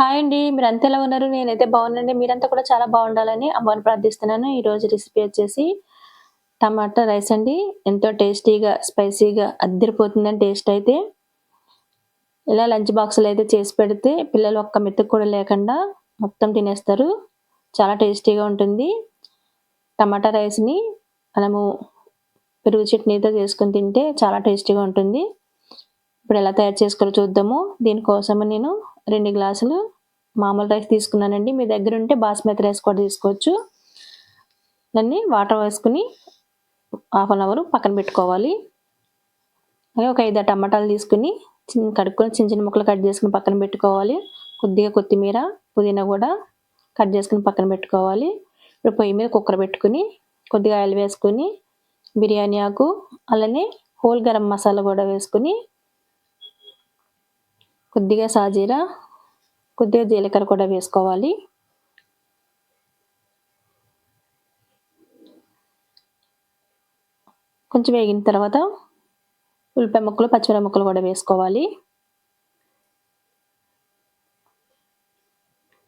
Hi అండి మీరు అంత ఎలా ఉన్నారు? నేనైతే బాగున్నానండి. మీరంతా కూడా చాలా బాగుండాలని అమ్మని ప్రార్థిస్తున్నాను. ఈరోజు రెసిపీ వచ్చేసి టమాటా రైస్ అండి. ఎంతో టేస్టీగా స్పైసీగా అద్దరిపోతుందని టేస్ట్ అయితే ఇలా లంచ్ బాక్సులు అయితే చేసి పెడితే పిల్లలు ఒక్క మెతుకు కూడా లేకుండా మొత్తం తినేస్తారు. చాలా టేస్టీగా ఉంటుంది. టమాటా రైస్ని మనము పెరుగు చట్నీతో చేసుకుని తింటే చాలా టేస్టీగా ఉంటుంది. ఇప్పుడు ఎలా తయారు చేసుకోవాలో చూద్దాము. దీనికోసము నేను రెండు గ్లాసులు మామూలు రైస్ తీసుకున్నానండి. మీ దగ్గర ఉంటే బాస్మతి రైస్ కూడా తీసుకోవచ్చు. దాన్ని వాటర్ వేసుకుని హాఫ్ అన్ అవర్ పక్కన పెట్టుకోవాలి. అలాగే ఒక ఐదు టమాటాలు తీసుకుని చిన్న కడుక్కొని చిన్న చిన్న ముక్కలు కట్ చేసుకుని పక్కన పెట్టుకోవాలి. కొద్దిగా కొత్తిమీర పుదీనా కూడా కట్ చేసుకుని పక్కన పెట్టుకోవాలి. ఇప్పుడు పొయ్యి మీద కుక్కర్ పెట్టుకుని కొద్దిగా ఆయిల్ వేసుకుని బిర్యానీ ఆకు అలానే హోల్ గరం మసాలా కూడా వేసుకుని కొద్దిగా సాజీరా కొద్దిగా జీలకర్ర కూడా వేసుకోవాలి. కొంచెం వేగిన తర్వాత ఉల్లిపాయ ముక్కలు పచ్చిమిరప ముక్కలు కూడా వేసుకోవాలి.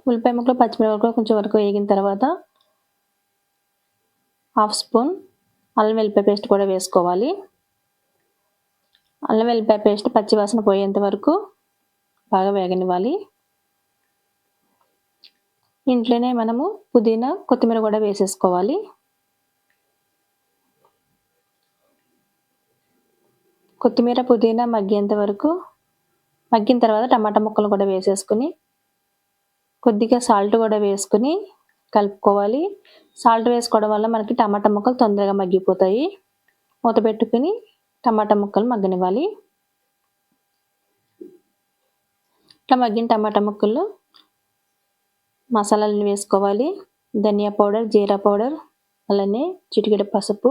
ఉల్లిపాయ ముక్కలు పచ్చిమిరప ముక్కలు కొంచెం వరకు వేగిన తర్వాత హాఫ్ స్పూన్ అల్లం వెల్లిపాయ పేస్ట్ కూడా వేసుకోవాలి. అల్లం వెల్లిపాయ పేస్ట్ పచ్చివాసన పోయేంత వరకు బాగా వేగనివ్వాలి. ఇంట్లోనే మనము పుదీనా కొత్తిమీర కూడా వేసేసుకోవాలి. కొత్తిమీర పుదీనా మగ్గేంత వరకు మగ్గిన తర్వాత టమాటా ముక్కలు కూడా వేసేసుకుని కొద్దిగా సాల్ట్ కూడా వేసుకుని కలుపుకోవాలి. సాల్ట్ వేసుకోవడం వల్ల మనకి టమాటా ముక్కలు తొందరగా మగ్గిపోతాయి. మూత పెట్టుకుని టమాటా ముక్కలు మగ్గనివ్వాలి. ఇట్లా మగ్గిన టమాటా ముక్కల్లో మసాలాలను వేసుకోవాలి. ధనియా పౌడర్ జీరా పౌడర్ అలానే చిటికెడ పసుపు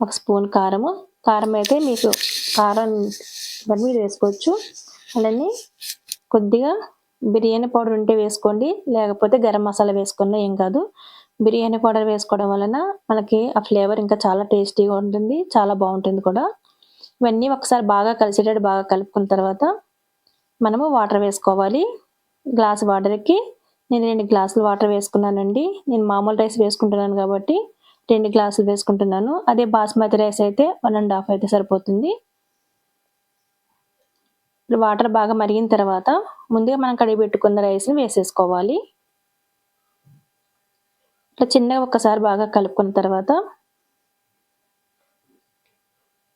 ఒక స్పూన్ కారము. కారం అయితే మీకు కారం బట్టి మీరు వేసుకోవచ్చు. అలానే కొద్దిగా బిర్యానీ పౌడర్ ఉంటే వేసుకోండి. లేకపోతే గరం మసాలా వేసుకున్నా ఏం కాదు. బిర్యానీ పౌడర్ వేసుకోవడం వలన మనకి ఆ ఫ్లేవర్ ఇంకా చాలా టేస్టీగా ఉంటుంది చాలా బాగుంటుంది కూడా. ఇవన్నీ ఒకసారి బాగా కలిసేటట్టు బాగా కలుపుకున్న తర్వాత మనము వాటర్ వేసుకోవాలి. గ్లాస్ వాటర్కి నేను రెండు గ్లాసులు వాటర్ వేసుకున్నానండి. నేను మామూలు రైస్ వేసుకుంటున్నాను కాబట్టి రెండు గ్లాసులు వేసుకుంటున్నాను. అదే బాస్మతి రైస్ అయితే వన్ అండ్ హాఫ్ అయితే సరిపోతుంది. వాటర్ బాగా మరిగిన తర్వాత ముందుగా మనం కడిగి పెట్టుకున్న రైస్ని వేసేసుకోవాలి. ఇట్లా చిన్నగా ఒక్కసారి బాగా కలుపుకున్న తర్వాత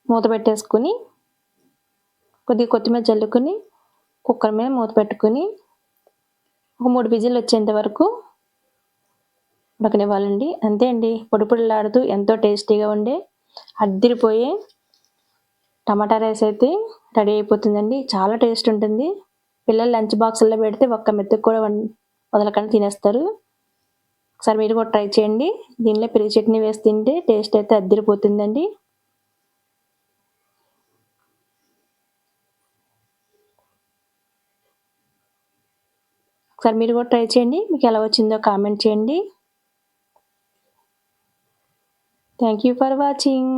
మూత పెట్టేసుకుని కొద్దిగా కొత్తిమీర చల్లుకొని కుక్కర్ మీద మూత పెట్టుకుని ఒక మూడు విజిల్ వచ్చేంత వరకు ఉడకనివ్వాలండి. అంతే అండి. పొడి పొడిలాడుతూ ఎంతో టేస్టీగా ఉండే అద్దిరిపోయే టమాటా రైస్ అయితే రెడీ అయిపోతుందండి. చాలా టేస్ట్ ఉంటుంది. పిల్లలు లంచ్ బాక్సుల్లో పెడితే ఒక్క మెత్తకు కూడా వదలకుండా తినేస్తారు. ఒకసారి మీరు కూడా ట్రై చేయండి. దీనిలో పెరుగు చట్నీ వేసి తింటే టేస్ట్ అయితే అద్దరిపోతుందండి. ఒకసారి మీరు కూడా ట్రై చేయండి. మీకు ఎలా వచ్చిందో కామెంట్ చేయండి. Thank you for watching